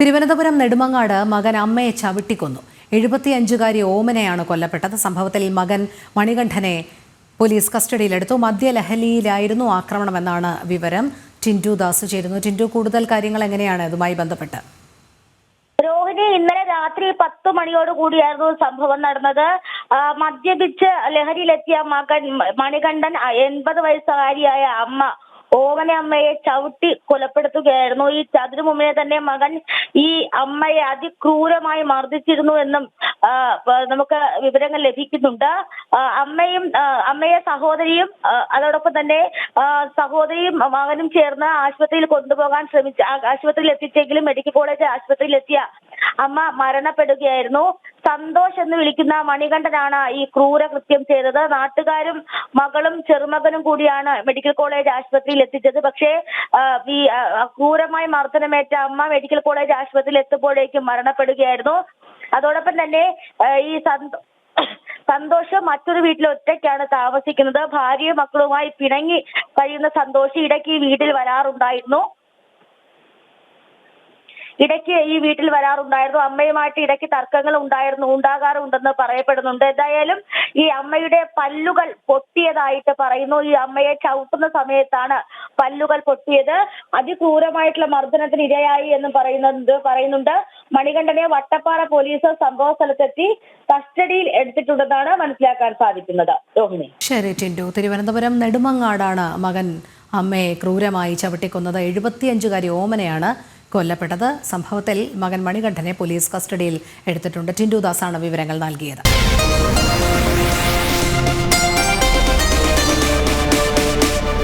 തിരുവനന്തപുരം നെടുമങ്ങാട് മകൻ അമ്മയെ ചവിട്ടിക്കൊന്നു. എഴുപത്തിയഞ്ചുകാരി ഓമനയാണ് കൊല്ലപ്പെട്ടത്. സംഭവത്തിൽ മകൻ മണികണ്ഠനെ പോലീസ് കസ്റ്റഡിയിലെടുത്തു. മദ്യലഹരിയിലായിരുന്നു ആക്രമണമെന്നാണ് വിവരം. ടിന്റു ദാസ് ചേരുന്നു. ടിന്റു കൂടുതൽ കാര്യങ്ങൾ എങ്ങനെയാണ് ഇതുമായി ബന്ധപ്പെട്ട്? രോഹിണി ഇന്നലെ രാത്രി പത്ത് മണിയോട് കൂടിയായിരുന്നു സംഭവം നടന്നത്. മദ്യപിച്ച് ലഹരിയിലെത്തിയ മകൻ മണികണ്ഠൻ എൺപത് വയസ്സുകാരിയായ അമ്മ ഓമന അമ്മയെ ചവിട്ടി കൊലപ്പെടുത്തുകയായിരുന്നു. ഈ മുമ്പേ തന്നെ മകൻ ഈ അമ്മയെ അതിക്രൂരമായി മർദ്ദിച്ചിരുന്നു എന്നും നമുക്ക് വിവരങ്ങൾ ലഭിക്കുന്നുണ്ട്. അമ്മയും അമ്മയെ സഹോദരിയും അതോടൊപ്പം തന്നെ സഹോദരിയും മകനും ചേർന്ന് ആശുപത്രിയിൽ കൊണ്ടുപോകാൻ ശ്രമിച്ച ആശുപത്രിയിൽ എത്തിച്ചെങ്കിലും മെഡിക്കൽ കോളേജ് ആശുപത്രിയിൽ എത്തിയ അമ്മ മരണപ്പെടുകയായിരുന്നു. സന്തോഷ് എന്ന് വിളിക്കുന്ന മണികണ്ഠനാണ് ഈ ക്രൂര കൃത്യം ചെയ്തത്. നാട്ടുകാരും മകളും ചെറുമകനും കൂടിയാണ് മെഡിക്കൽ കോളേജ് ആശുപത്രിയിൽ എത്തിച്ചത്. പക്ഷേ ഈ ക്രൂരമായി മർദ്ദനമേറ്റ അമ്മ മെഡിക്കൽ കോളേജ് ആശുപത്രിയിൽ എത്തുമ്പോഴേക്കും മരണപ്പെടുകയായിരുന്നു. അതോടൊപ്പം തന്നെ ഈ സന്തോ സന്തോഷ് മറ്റൊരു വീട്ടിൽ ഒറ്റയ്ക്കാണ് താമസിക്കുന്നത്. ഭാര്യയും മക്കളുമായി പിണങ്ങി കഴിയുന്ന സന്തോഷ് ഇടയ്ക്ക് വീട്ടിൽ വരാറുണ്ടായിരുന്നു. ഇടയ്ക്ക് ഈ വീട്ടിൽ വരാറുണ്ടായിരുന്നു. അമ്മയുമായിട്ട് ഇടയ്ക്ക് തർക്കങ്ങൾ ഉണ്ടായിരുന്നു. ഉണ്ടാകാറുണ്ടെന്ന് പറയപ്പെടുന്നുണ്ട്. എന്തായാലും ഈ അമ്മയുടെ പല്ലുകൾ പൊട്ടിയതായിട്ട് പറയുന്നു. ഈ അമ്മയെ ചവിട്ടുന്ന സമയത്താണ് പല്ലുകൾ പൊട്ടിയത്. അതിക്രൂരമായിട്ടുള്ള മർദ്ദനത്തിന് ഇരയായി എന്ന് പറയുന്നത് പറയുന്നുണ്ട്. മണികണ്ഠനെ വട്ടപ്പാറ പോലീസ് സംഭവ സ്ഥലത്തെത്തി കസ്റ്റഡിയിൽ എടുത്തിട്ടുണ്ടെന്നാണ് മനസ്സിലാക്കാൻ സാധിക്കുന്നത്. രോഹിണി. ശരി ടിൻഡു. തിരുവനന്തപുരം നെടുമങ്ങാടാണ് മകൻ അമ്മയെ ക്രൂരമായി ചവിട്ടിക്കൊന്നത്. എഴുപത്തിയഞ്ചുകാരി ഓമനയാണ് കൊല്ലപ്പെട്ടത്. സംഭവത്തിൽ മകൻ മണികണ്ഠനെ പോലീസ് കസ്റ്റഡിയിൽ എടുത്തിട്ടുണ്ട്. ടിൻഡുദാസാണ് ദാസാണ് വിവരങ്ങൾ നൽകിയത്.